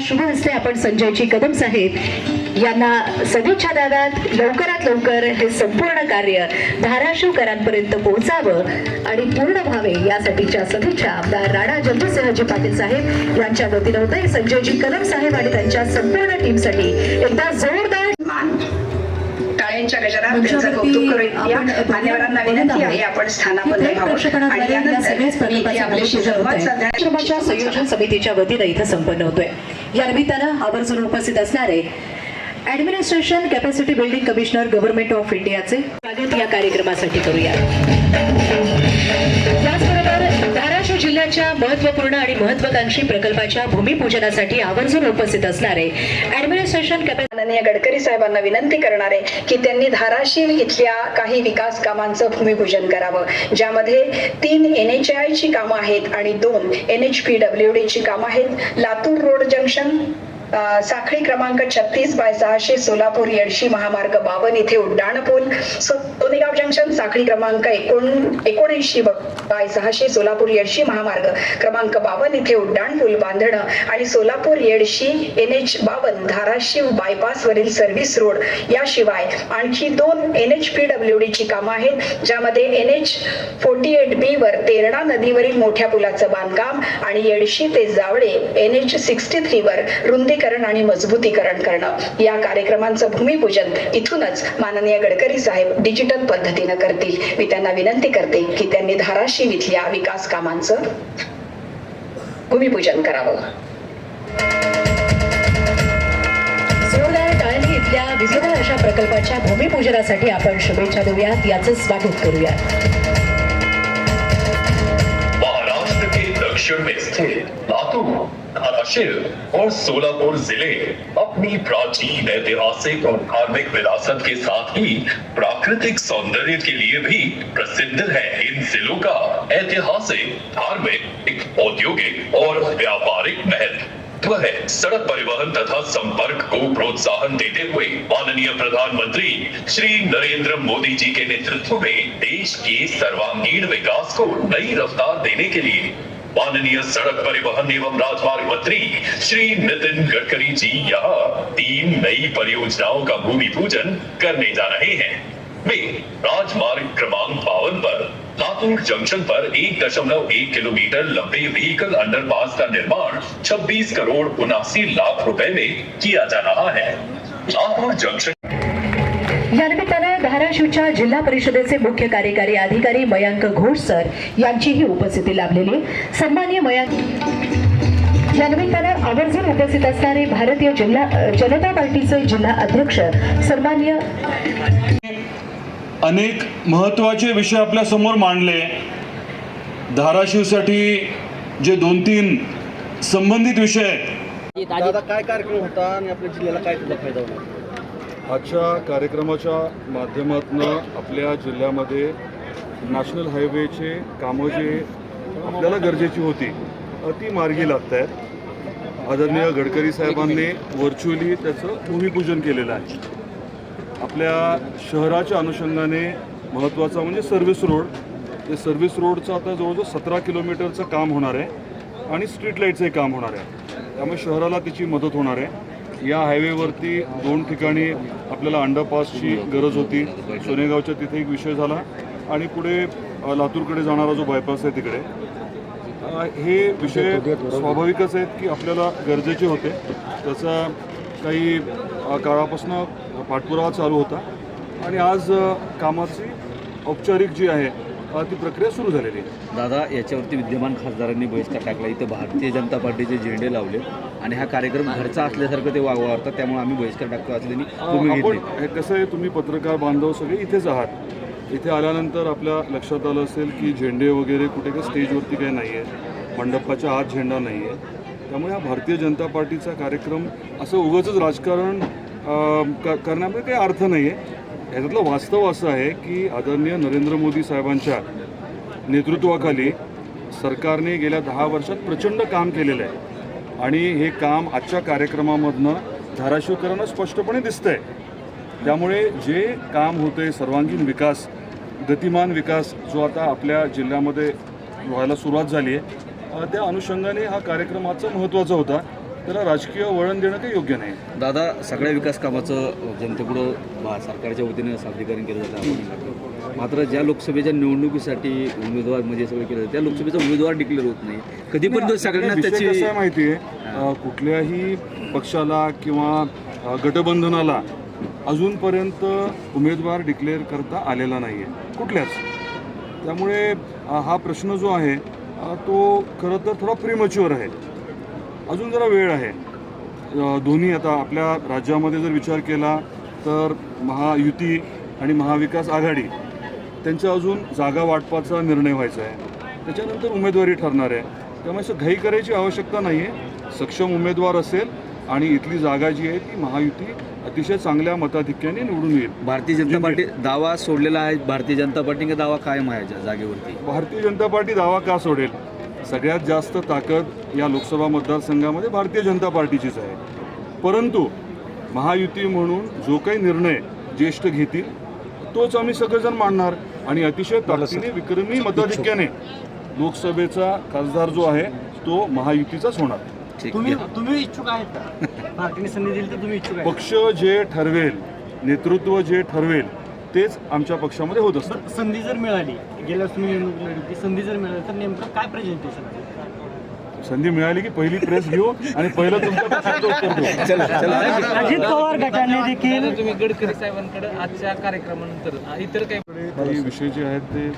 शुभ हस्ते आपण संजयजी कदम साहेब यांना सदिच्छा द्याव्यात लवकरात लवकर हे संपूर्ण कार्य धाराशिवकरांपर्यंत पोहोचावं आणि पूर्ण व्हावे यासाठीच्या सदिच्छा आमदार राणा जगदीशसिंहजी पाटील साहेब यांच्या वतीनं होत आहे. संजयजी कदम साहेब आणि त्यांच्या संपूर्ण टीमसाठी एकदा जोरदार मान टाळ्यांच्या गजरात मंचावरती त्यांचं कौतुक करूया आपण मान्यवरांना विनंती. आहे व्हावं आणि यानंतर आपल्याशी संवाद संयोजन समितीच्या वतीनं इथं संपन्न होतोय. या निमित्तानं आवर्जून उपस्थित असणारे administration capacity building commissioner government of इंडियाचे स्वागत या कार्यक्रमासाठी करूया. त्याचबरोबर जिल्ह्याच्या महत्त्वपूर्ण आणि महत्वाकांक्षी प्रकल्पाच्या भूमिपूजनासाठी आवर्जून उपस्थित असणारे ऍडमिनिस्ट्रेशन माननीय गडकरी साहेबांना विनंती करणार आहे की त्यांनी धाराशिव इथल्या काही विकास कामांचं भूमिपूजन करावं ज्यामध्ये तीन एन एच आय ची कामं आहेत आणि दोन N H P W D ची कामं आहेत. लातूर रोड जंक्शन साखळी क्रमांक छत्तीस बाय सहाशे सोलापूर येडशी महामार्ग बावन इथे उड्डाण पूल सोनेगाव जंक्शन साखळी क्रमांक एकोण एकोणऐंशी बाय सहाशे सोलापूर येडशी महामार्ग. क्रमांक बावन इथे उड्डाण पूल बांधणं आणि सोलापूर येडशी एन एच बावन धाराशिव बायपास वरील सर्व्हिस रोड याशिवाय आणखी दोन N H P W D ची कामं आहेत ज्यामध्ये N H forty eight B वर तेरणा नदीवरील मोठ्या पुलाचं बांधकाम आणि येडशी ते Jawale N H sixty three वर रुंदीकरण आणि मजबूतीकरण करणं. या कार्यक्रमांचं भूमिपूजन इथूनच माननीय गडकरी साहेब डिजिटल पद्धतीनं करतील. मी त्यांना विनंती करते की त्यांनी धाराशिव इथल्या विकास कामांचं भूमिपूजन करावं. इथल्या अशा प्रकल्पाच्या भूमिपूजनासाठी आपण शुभेच्छा देऊयात. याचं स्वागत करूयात. महाराष्ट्र के दक्षिण में स्थित लातूर धाराशिव और सोलापुर ज़िले अपनी प्राचीन ऐतिहासिक और धार्मिक विरासत के साथ ही प्राकृतिक सौंदर्य के लिए भी प्रसिद्ध है। इन जिलों का ऐतिहासिक, धार्मिक औद्योगिक और व्यापारिक महत्व। है सड़क परिवहन तथा संपर्क को प्रोत्साहन देते हुए माननीय प्रधानमंत्री श्री नरेंद्र मोदी जी के नेतृत्व में देश के सर्वांगीण विकास को नई रफ्तार देने के लिए माननीय सड़क परिवहन एवं राजमार्ग मंत्री श्री नितिन गडकरी जी यहाँ तीन नई परियोजनाओं का भूमि पूजन करने जा रहे हैं। वे राजमार्ग क्रमांक बावन पर लातूर जंक्शन पर एक दशमलव एक किलोमीटर लंबे व्हीकल अंडरपास का निर्माण 26 करोड़ उनासी लाख रुपए में किया जा रहा है। लातूर जंक्शन या निमित्तानं धाराशिवच्या जिल्हा परिषदेचे मुख्य कार्यकारी अधिकारी मयांक घोष सर यांचीही उपस्थिती लाभलेली आहे. सन्माननीय मयांक या निमित्तानं आवर्जून उपस्थित असणारे भारतीय जिल्हा जनता पार्टीचे जिल्हा अध्यक्ष सन्माननीय अनेक महत्त्वाचे विषय आपल्यासमोर मांडले. धाराशिवसाठी जे दोन तीन संबंधित विषय काय कार्यक्रम होता आणि आपल्या जिल्ह्याला काय त्याचा फायदा होणार आजच्या कार्यक्रमाच्या माध्यमातून आपल्या जिल्ह्यामध्ये नॅशनल हायवेचे कामं जे आपल्याला गरजेची होती ती मार्गी लागत आहेत आदरणीय गडकरी साहेबांनी व्हर्च्युअली त्याचं भूमिपूजन केलेलं आहे. आपल्या शहराच्या अनुषंगाने महत्त्वाचा म्हणजे सर्व्हिस रोड ते सर्व्हिस रोडचं आता जवळजवळ सतरा किलोमीटरचं काम होणार आहे आणि स्ट्रीट लाईटचंही काम होणार आहे. त्यामुळे शहराला तिची मदत होणार आहे. या हायवेवरती दोन ठिकाणी आपल्याला अंडरपासची गरज होती. सोनेगावच्या तिथे एक विषय झाला आणि पुढे लातूरकडे जाणारा जो बायपास आहे तिकडे. हे विषय स्वाभाविकच आहेत की आपल्याला गरजेचे होते. त्याचा काही काळापासून पाठपुरावा चालू होता. आणि आज कामाची औपचारिक जी आहे ती प्रक्रिया सुरू झालेली आहे. दादा याच्यावरती विद्यमान खासदारांनी बहिष्कार टाकला. इथं भारतीय जनता पार्टीचे झेंडे लावले आणि हा कार्यक्रम घरचा असल्यासारखं ते वागवारतात त्यामुळे आम्ही बहिष्कार टाकतो असं त्यांनी भूमी आपण घेतली. हे कसं आहे तुम्ही पत्रकार बांधव सगळे इथेच आहात. इथे आल्यानंतर आपल्या लक्षात आलं असेल की झेंडे वगैरे कुठे काही स्टेजवरती काही नाही आहे मंडपाच्या आत झेंडा नाही आहे त्यामुळे हा भारतीय जनता पार्टीचा कार्यक्रम असं उगाचच राजकारण करण्यामध्ये काही अर्थ नाही आहे ह्याच्यातलं वास्तव असं आहे की आदरणीय नरेंद्र मोदी साहेबांच्या नेतृत्वाखाली सरकारने गेल्या दहा वर्षात प्रचंड काम केलेलं आहे. आणि हे काम आजच्या कार्यक्रमामधनं धाराशिवकरांना स्पष्टपणे दिसतं आहे त्यामुळे जे काम होते सर्वांगीण विकास गतिमान विकास जो आता आपल्या जिल्ह्यामध्ये व्हायला सुरुवात झाली आहे त्या अनुषंगाने हा कार्यक्रम आजचा महत्त्वाचा होता. त्याला राजकीय वळण देणं काही योग्य नाही. दादा सगळ्या विकास कामाचं जनतेपुढं भा- सरकारच्या वतीनं सादरीकरण केलं जातं. मात्र ज्या लोकसभेच्या निवडणुकीसाठी उमेदवार म्हणजे सगळं केलं त्या लोकसभेचा उमेदवार डिक्लेअर होत नाही. कधीपर्यंत सगळ्यांना त्याची माहिती आहे कुठल्याही पक्षाला किंवा गटबंधनाला अजूनपर्यंत उमेदवार डिक्लेअर करता आलेला नाही आहे कुठल्याच. त्यामुळे हा प्रश्न जो आहे तो खरं तर थोडा प्रीमच्युअर आहे. अजून जरा वेळ आहे. दोन्ही आता आपल्या राज्यामध्ये जर विचार केला तर महायुती आणि महाविकास आघाडी त्यांचा अजून जागा वाटपाचा निर्णय व्हायचा आहे. त्याच्यानंतर उमेदवारी ठरणार आहे. त्यामुळे असं घाई करायची आवश्यकता नाही आहे सक्षम उमेदवार असेल आणि इथली जागा जी आहे ती महायुती अतिशय चांगल्या मताधिक्याने निवडून येईल. भारतीय जनता पार्टी दावा सोडलेला आहे. भारतीय जनता पार्टी का दावा कायम आहे जागेवरती. भारतीय जनता पार्टी दावा का सोडेल? सगळ्यात जास्त ताकद या लोकसभा मतदारसंघामध्ये भारतीय जनता पार्टीचीच आहे. परंतु महायुती म्हणून जो काही निर्णय ज्येष्ठ घेतील तोच आम्ही सगळेजण मांडणार. आणि अतिशय ताकदीने विक्रमी मताधिक्याने लोकसभेचा खासदार जो आहे तो महायुतीचाच होणार. ठीक तुम्ही. तुम्ही इच्छुक आहेत का? पार्टीने संधी दिली तर तुम्ही इच्छुक आहे पक्ष जे ठरवेल नेतृत्व जे ठरवेल तेच आमच्या पक्षामध्ये होत असतं. संधी जर मिळाली गेल्या तुम्ही निवडणूक लढली संधी जर मिळाली तर नेमकं काय प्रेझेंटेशन संधी मिळाली की पहिली प्रेस घेऊ आणि पहिलं तुमच्या प्रश्नाचं उत्तर देऊ. चला चला. अजित पवार गटाने देखील तुम्ही गडकरी साहेबांकडे आजच्या कार्यक्रमानंतर इतर काही काही विषय जे आहेत ते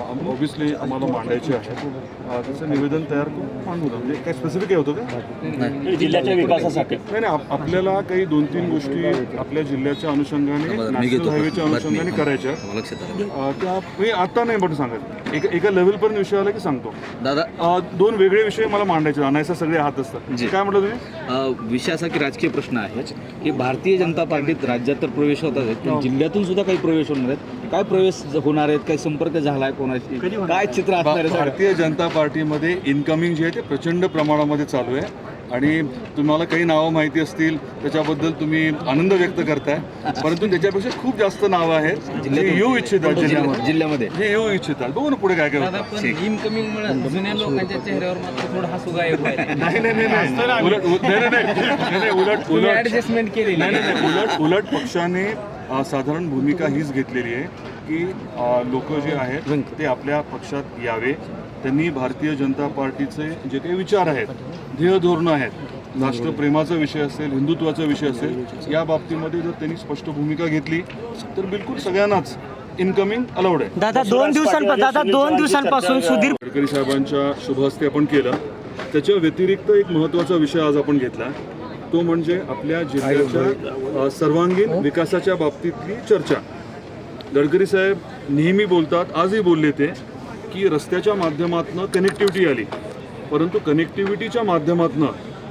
ऑब्विसली आम्हाला मांडायचे आहेत अ, त्याचं निवेदन तयार करून मांडू ना. म्हणजे काय स्पेसिफिक काय होतं का? जिल्ह्याच्या विकासासाठी. नाही नाही आप- आपल्याला काही दोन तीन गोष्टी आपल्या जिल्ह्याच्या अनुषंगाने नॅशनल हायवेच्या. अनुषंगाने करायच्या. आहेत. मला लक्षात आलं. अ, त्या मी आता नाही पण सांगत एका एका लेवलपर्यंत विषय आला की सांगतो. दादा. अ, दोन वेगळे विषय मला मांडायचे आणायचे सगळे हात जी. असतात काय म्हटलं तुम्ही? अ, विषय असा की राजकीय प्रश्न आहे की भारतीय जनता पार्टीत राज्यात तर प्रवेश होतात आहेत, पण जिल्ह्यातून सुद्धा काही प्रवेश होणार आहेत. काय प्रवेश होणार आहेत? काय संपर्क झाला आहे कोणाशी? काय चित्र असणार आहे? भारतीय जनता पार्टीमध्ये इन्कमिंग जे आहे ते प्रचंड प्रमाणामध्ये चालू आहे. आणि तुम्हाला काही नावं माहिती असतील त्याच्याबद्दल तुम्ही आनंद व्यक्त करताय. परंतु त्याच्यापेक्षा खूप जास्त नावं आहेत. जे येऊ इच्छितात जिल्ह्यामध्ये. जिल्ह्यामध्ये? जे येऊ इच्छितात. बघू ना पुढे काय पण इनकमिंग मुळे जुन्या लोकांच्या चेहऱ्यावर मात्र थोडं हसू गायब व्हायला नाही नाही नाही उलट उलट- उलट उलट. ऍडजस्टमेंट केलेली नाही नाही नाही, उलट उलट पक्षाने साधारण भूमिका हीच घेतलेली आहे की लोक जे आहेत ते आपल्या पक्षात यावे. त्यांनी भारतीय जनता पार्टीचे जे काही विचार आहेत ध्येय धोरणं आहेत राष्ट्रप्रेमाचा विषय असेल हिंदुत्वाचा विषय असेल या बाबतीमध्ये जर त्यांनी स्पष्ट भूमिका घेतली तर बिलकुल सगळ्यांनाच इन्कमिंग अलाउड आहे. दादा दोन दिवसांपासून दादा दोन दिवसांपासून सुधीर गडकरी साहेबांच्या शुभ हस्ते आपण केलं. त्याच्या व्यतिरिक्त एक महत्त्वाचा विषय आज आपण घेतला. तो म्हणजे आपल्या जिल्ह्याच्या सर्वांगीण विकासाच्या बाबतीतली चर्चा. गडकरी साहेब नेहमी बोलतात आजही बोलले ते की रस्त्याच्या माध्यमातून कनेक्टिव्हिटी आली. परंतु कनेक्टिव्हिटीच्या माध्यमातून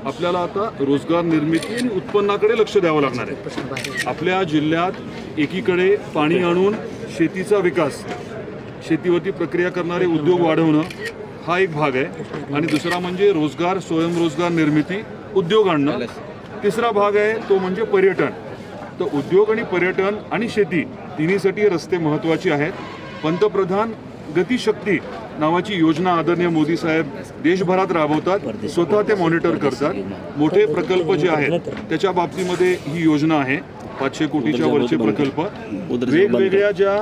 आपल्याला आता रोजगार निर्मिती आणि उत्पन्नाकडे लक्ष द्यावं लागणार आहे. आपल्या जिल्ह्यात एकीकडे पाणी आणून शेतीचा विकास शेतीवरती प्रक्रिया करणारे उद्योग वाढवणं हा एक भाग आहे. आणि दुसरा म्हणजे रोजगार स्वयंरोजगार निर्मिती उद्योग आणणं. तिसरा भाग आहे तो म्हणजे पर्यटन. तर उद्योग आणि पर्यटन आणि शेती तिन्हीसाठी रस्ते महत्त्वाचे आहेत. पंतप्रधान गतिशक्ती नावाची योजना आदरणीय मोदी साहेब देशभरात राबवतात स्वतः ते मॉनिटर करतात. मोठे प्रकल्प जे आहेत त्याच्या बाबतीमध्ये ही योजना आहे. पाचशे कोटीच्या वरचे प्रकल्प. वेगवेगळ्या ज्या